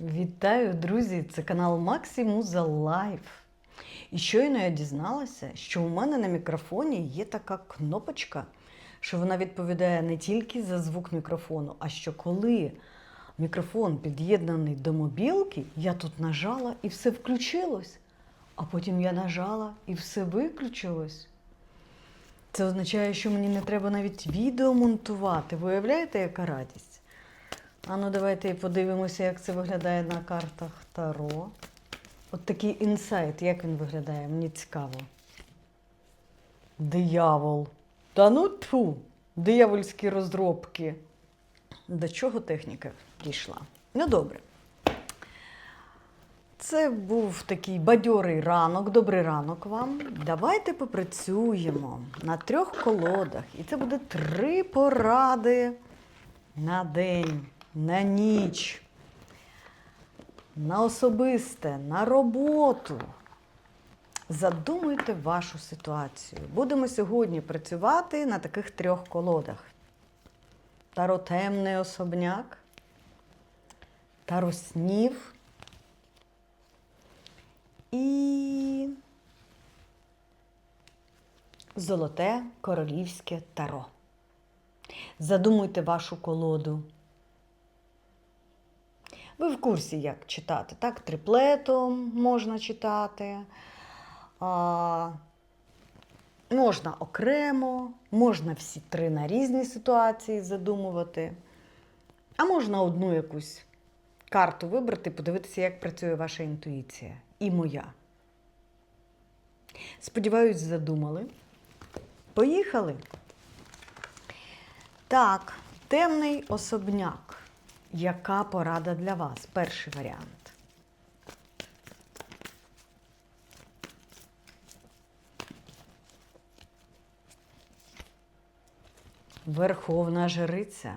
Вітаю, друзі! Це канал Максимуза Лайф. І щойно я дізналася, що у мене на мікрофоні є така кнопочка, що вона відповідає не тільки за звук мікрофону, а що коли мікрофон під'єднаний до мобілки, я тут нажала і все включилось. А потім я нажала і все виключилось. Це означає, що мені не треба навіть відео монтувати. Ви уявляєте, яка радість? А ну давайте подивимося, як це виглядає на картах Таро. От такий інсайт, як він виглядає, мені цікаво. Диявол. Та ну тьфу, диявольські розробки. До чого техніка дійшла? Ну добре. Це був такий бадьорий ранок. Добрий ранок вам. Давайте попрацюємо на трьох колодах. І це буде три поради на день, на ніч, на особисте, на роботу. Задумуйте вашу ситуацію. Будемо сьогодні працювати на таких трьох колодах: Таро темний особняк, Таро снів і Золоте королівське таро. Задумуйте вашу колоду. Ви в курсі, як читати, так? Триплетом можна читати. А, можна окремо, можна всі три на різні ситуації задумувати. А можна одну якусь карту вибрати, подивитися, як працює ваша інтуїція. І моя. Сподіваюсь, задумали. Поїхали. Так, темний особняк. Яка порада для вас? Перший варіант. Верховна жриця.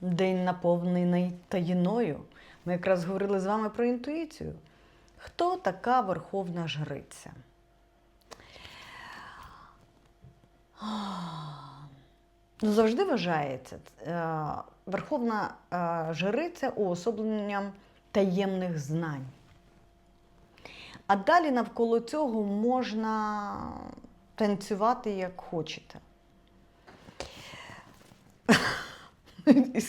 День наповнений таїною. Ми якраз говорили з вами про інтуїцію. Хто така верховна жриця? Ну, завжди вважається е, верховна е, жриця уособленням таємних знань. А далі навколо цього можна танцювати як хочете.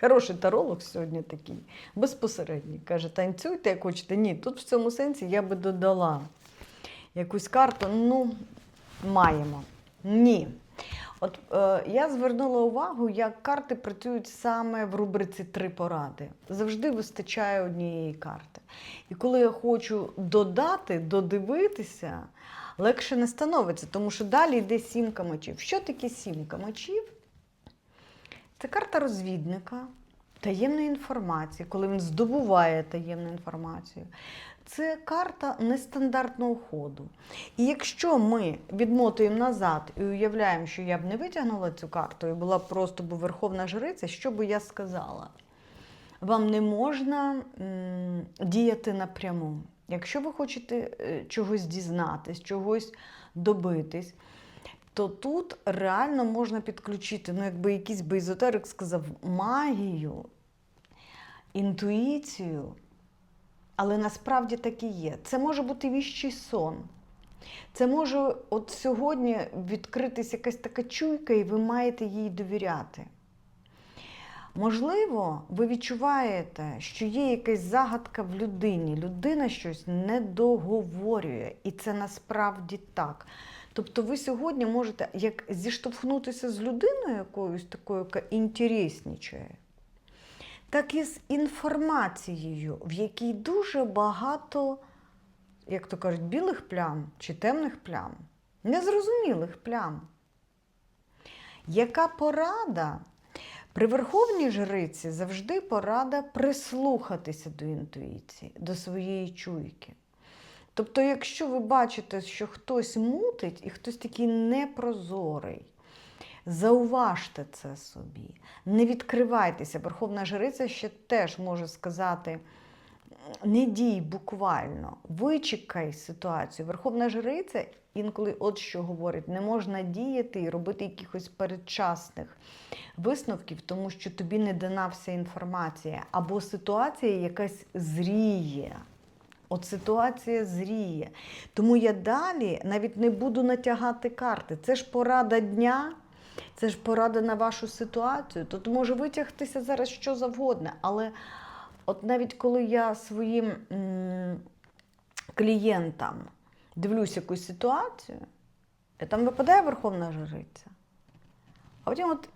Хороший таролог сьогодні такий, безпосередній. Каже, танцюйте, як хочете. Ні, тут в цьому сенсі я би додала якусь карту. Ну, маємо. Ні. От е, я звернула увагу, як карти працюють саме в рубриці три поради. Завжди вистачає однієї карти. І коли я хочу додати, додивитися, легше не становиться, тому що далі йде сімка мечів. Що таке сімка мечів? Це карта розвідника, таємної інформації, коли він здобуває таємну інформацію. Це карта нестандартного ходу. І якщо ми відмотуємо назад і уявляємо, що я б не витягнула цю карту і була просто б верховна жриця, що би я сказала? Вам не можна м, діяти напряму. Якщо ви хочете е, чогось дізнатись, чогось добитись, то тут реально можна підключити, ну, якби якийсь би езотерик сказав, магію, інтуїцію. Але насправді так і є. Це може бути віщий сон. Це може от сьогодні відкритись якась така чуйка, і ви маєте їй довіряти. Можливо, ви відчуваєте, що є якась загадка в людині, людина щось не договорює, і це насправді так. Тобто ви сьогодні можете як зіштовхнутися з людиною якоюсь такою, яка інтереснічає, так і з інформацією, в якій дуже багато, як то кажуть, білих плям чи темних плям, незрозумілих плям. Яка порада? При верховній жриці завжди порада прислухатися до інтуїції, до своєї чуйки. Тобто, якщо ви бачите, що хтось мутить і хтось такий непрозорий, зауважте це собі, не відкривайтеся. Верховна жриця ще теж може сказати: не дій буквально, вичекай ситуацію. Верховна жриця інколи от що говорить: не можна діяти і робити якихось передчасних висновків, тому що тобі не дана вся інформація, або ситуація якась зріє. От ситуація зріє. Тому я далі навіть не буду натягати карти. Це ж порада дня, це ж порада на вашу ситуацію. Тут може витягтися зараз що завгодно. Але от навіть коли я своїм клієнтам дивлюсь якусь ситуацію, і там випадає Верховна Жриця. А потім от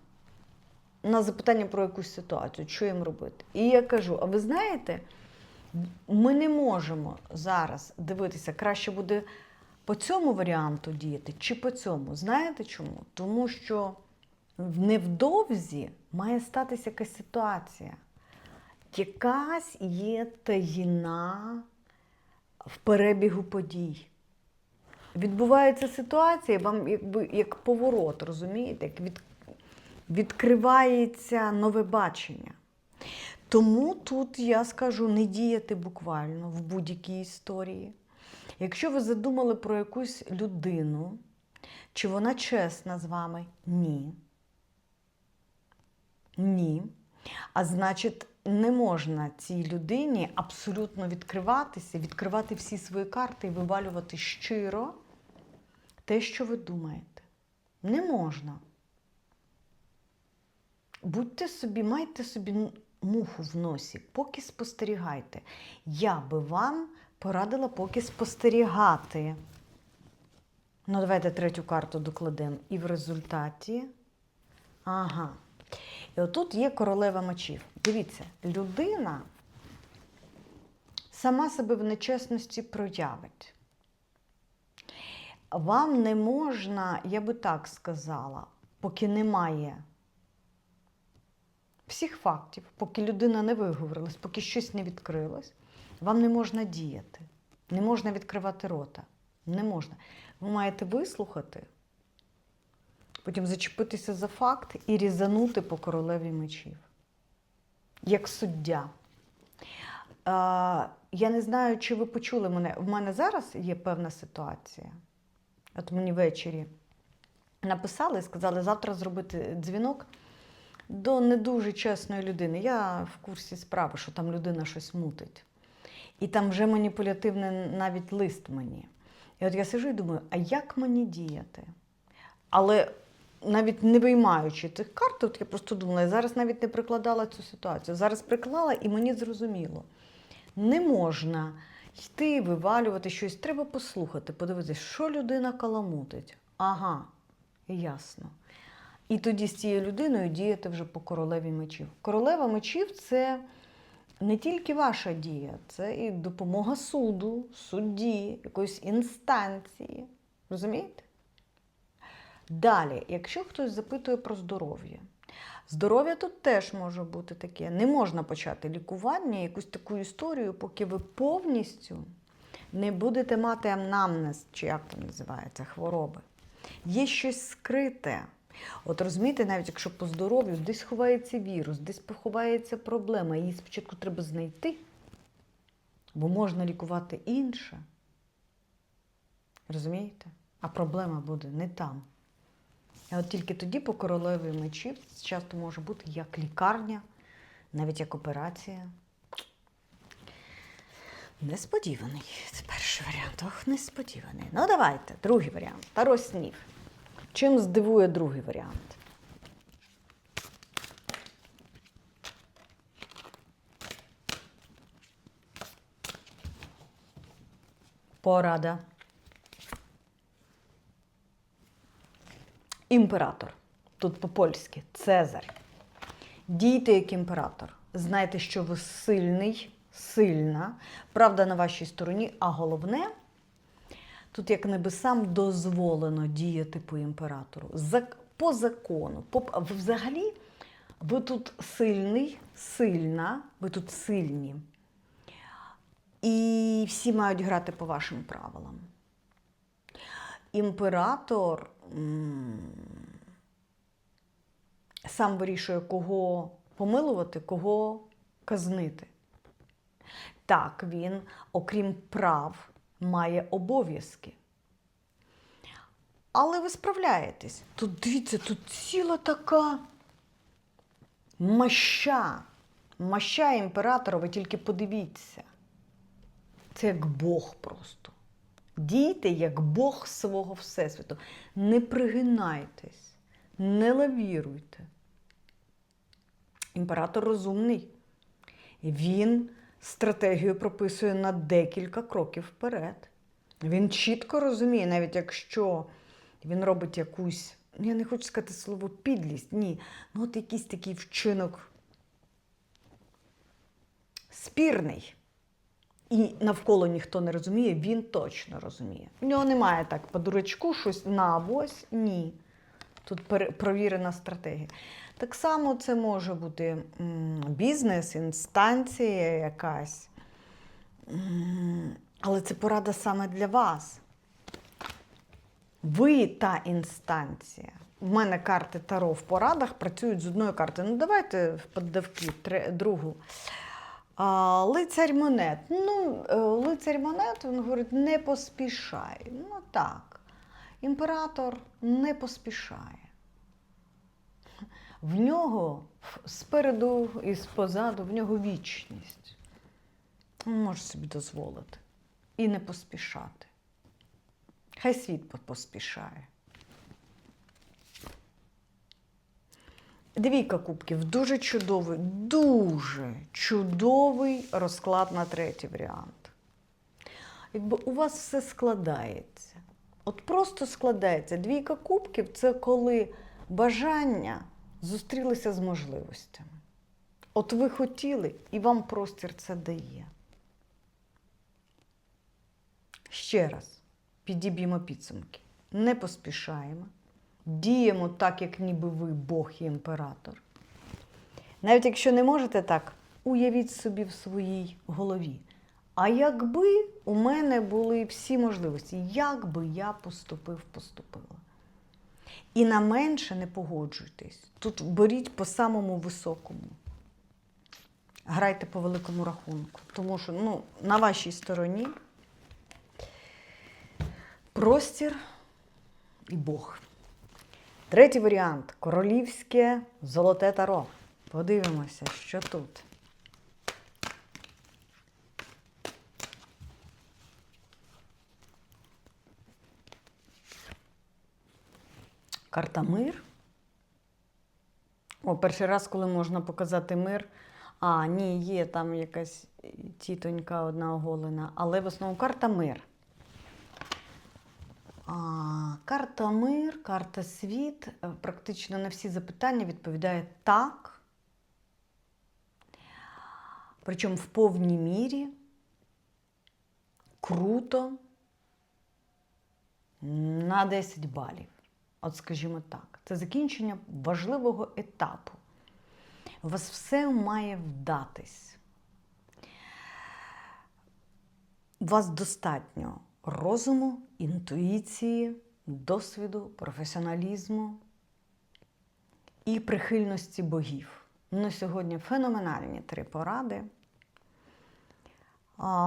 на запитання про якусь ситуацію, що їм робити. І я кажу: а ви знаєте, ми не можемо зараз дивитися, краще буде по цьому варіанту діяти чи по цьому. Знаєте чому? Тому що невдовзі має статися якась ситуація. Якась є таїна в перебігу подій. Відбувається ситуація, вам якби як поворот, розумієте, як від, відкривається нове бачення. Тому тут я скажу не діяти буквально в будь-якій історії. Якщо ви задумали про якусь людину, чи вона чесна з вами? Ні. Ні. А значить, не можна цій людині абсолютно відкриватися, відкривати всі свої карти і вивалювати щиро те, що ви думаєте. Не можна. Будьте собі, майте собі муху в носі, поки спостерігайте. Я би вам порадила поки спостерігати. Ну, давайте третю карту докладемо. І в результаті. Ага. І отут є королева мечів. Дивіться, людина сама себе в нечесності проявить. Вам не можна, я би так сказала, поки немає всіх фактів, поки людина не виговорилась, поки щось не відкрилось, вам не можна діяти, не можна відкривати рота. Не можна. Ви маєте вислухати, потім зачепитися за факт і різанути по королеві мечів. Як суддя. Я не знаю, чи ви почули мене. В мене зараз є певна ситуація. От мені ввечері написали і сказали завтра зробити дзвінок до не дуже чесної людини. Я в курсі справи, що там людина щось мутить. І там вже маніпулятивний навіть лист мені. І от я сижу і думаю, а як мені діяти? Але навіть не виймаючи тих карт, от я просто думала, я зараз навіть не прикладала цю ситуацію. Зараз приклала і мені зрозуміло. Не можна йти, вивалювати щось. Треба послухати, подивитися, що людина каламутить. Ага, ясно. І тоді з цією людиною діяти вже по королеві мечів. Королева мечів це не тільки ваша дія, це і допомога суду, судді, якоїсь інстанції. Розумієте? Далі, якщо хтось запитує про здоров'я, здоров'я тут теж може бути таке. Не можна почати лікування, якусь таку історію, поки ви повністю не будете мати амнамнез, чи як там називається, хвороби. Є щось скрите. От розумієте, навіть якщо по здоров'ю десь ховається вірус, десь поховається проблема, її спочатку треба знайти, бо можна лікувати інше. Розумієте? А проблема буде не там. А от тільки тоді по королеві мечів часто може бути як лікарня, навіть як операція. Несподіваний. Це перший варіант. Ох, несподіваний. Ну, давайте, другий варіант. Таро снів. Чим здивує другий варіант? Порада. Імператор. Тут по-польськи Цезарь. Дійте як імператор. Знайте, що ви сильний, сильна, правда на вашій стороні, а головне, тут як небесам дозволено діяти по імператору. По закону. Взагалі, ви тут сильний, сильна, ви тут сильні. І всі мають грати по вашим правилам. Імператор сам вирішує, кого помилувати, кого казнити. Так, він, окрім прав, має обов'язки. Але ви справляєтесь. Тут дивіться, тут ціла така маща. Маща імператора, ви тільки подивіться. Це як Бог просто. Дійте як Бог свого Всесвіту. Не пригинайтесь, не лавіруйте. Імператор розумний. Він стратегію прописує на декілька кроків вперед. Він чітко розуміє, навіть якщо він робить якусь, я не хочу сказати слово підлість, ні. Ну, от якийсь такий вчинок спірний. І навколо ніхто не розуміє, він точно розуміє. В нього немає так по дурачку щось на авось. Ні. Тут пере- стратегія. Так само це може бути бізнес, інстанція якась. Але це порада саме для вас. Ви та інстанція. У мене карти Таро в порадах працюють з одної карти. Ну, давайте в поддавки другу. А, лицарь монет. Ну, е, лицарь монет, він говорить, не поспішай. Ну так. Імператор не поспішає. В нього спереду і позаду, в нього вічність. Він може собі дозволити. І не поспішати. Хай світ поспішає. Двійка кубків дуже чудовий, дуже чудовий розклад на третій варіант. Якби у вас все складається. От просто складається. Двійка кубків це коли бажання зустрілися з можливостями. От ви хотіли, і вам простір це дає. Ще раз підіб'ємо підсумки. Не поспішаємо. Діємо так, як ніби ви Бог і імператор. Навіть якщо не можете так, уявіть собі в своїй голові. А якби у мене були всі можливості, як би я поступив, поступила. І на менше не погоджуйтесь. Тут беріть по самому високому. Грайте по великому рахунку. Тому що ну, на вашій стороні простір і Бог. Третій варіант королівське золоте таро. Подивимося, що тут. Карта мир. О, перший раз, коли можна показати мир. А, ні, є там якась тітонька одна оголена, але в основному карта мир. А, карта мир, карта світ. Е, Практично на всі запитання відповідає так. Причому в повній мірі. Круто. На 10 балів. От скажімо так, це закінчення важливого етапу. У вас все має вдатись. У вас достатньо розуму, інтуїції, досвіду, професіоналізму і прихильності богів. Ну, сьогодні феноменальні три поради.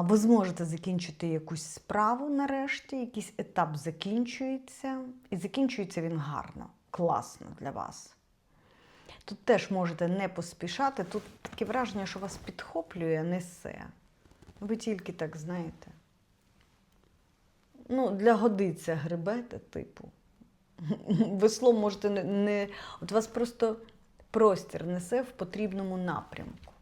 Ви зможете закінчити якусь справу нарешті, якийсь етап закінчується, і закінчується він гарно, класно для вас. Тут теж можете не поспішати. Тут таке враження, що вас підхоплює, несе. Ви тільки так знаєте. Ну, для годиця гребете, типу. Весло можете не, не. От вас просто простір несе в потрібному напрямку.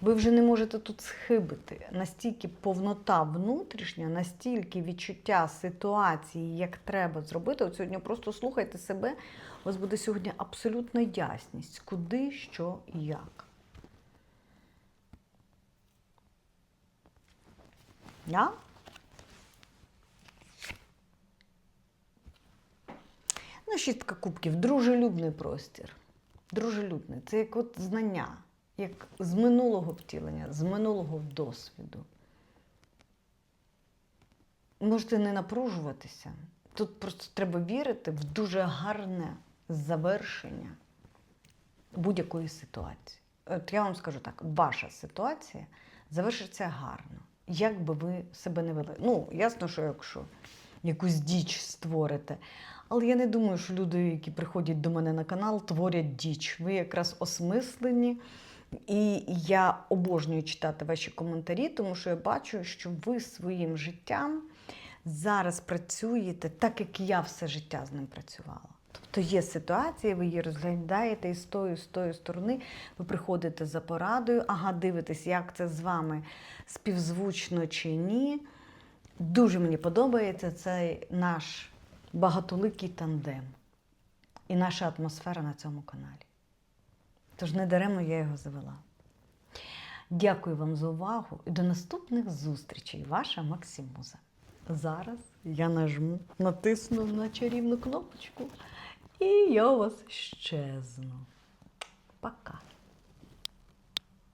Ви вже не можете тут схибити. Настільки повнота внутрішня, настільки відчуття ситуації, як треба зробити. От сьогодні просто слухайте себе, у вас буде сьогодні абсолютна ясність, куди, що і як. Да? Ну, шістка кубків, дружелюбний простір. Дружелюбний. Це як от знання, як з минулого втілення, з минулого досвіду. Можете не напружуватися. Тут просто треба вірити в дуже гарне завершення будь-якої ситуації. От я вам скажу так: ваша ситуація завершиться гарно, як би ви себе не вели. Ну, ясно, що якщо якусь діч створите. Але я не думаю, що люди, які приходять до мене на канал, творять діч. Ви якраз осмислені. І я обожнюю читати ваші коментарі, тому що я бачу, що ви своїм життям зараз працюєте так, як я все життя з ним працювала. Тобто є ситуація, ви її розглядаєте і з тої, з тої сторони ви приходите за порадою, ага, дивитесь, як це з вами співзвучно чи ні. Дуже мені подобається цей наш багатоликий тандем і наша атмосфера на цьому каналі. Тож не даремно я його завела. Дякую вам за увагу і до наступних зустрічей. Ваша Максимуза. Зараз я нажму, натисну на чарівну кнопочку, і я у вас щезну. Пока.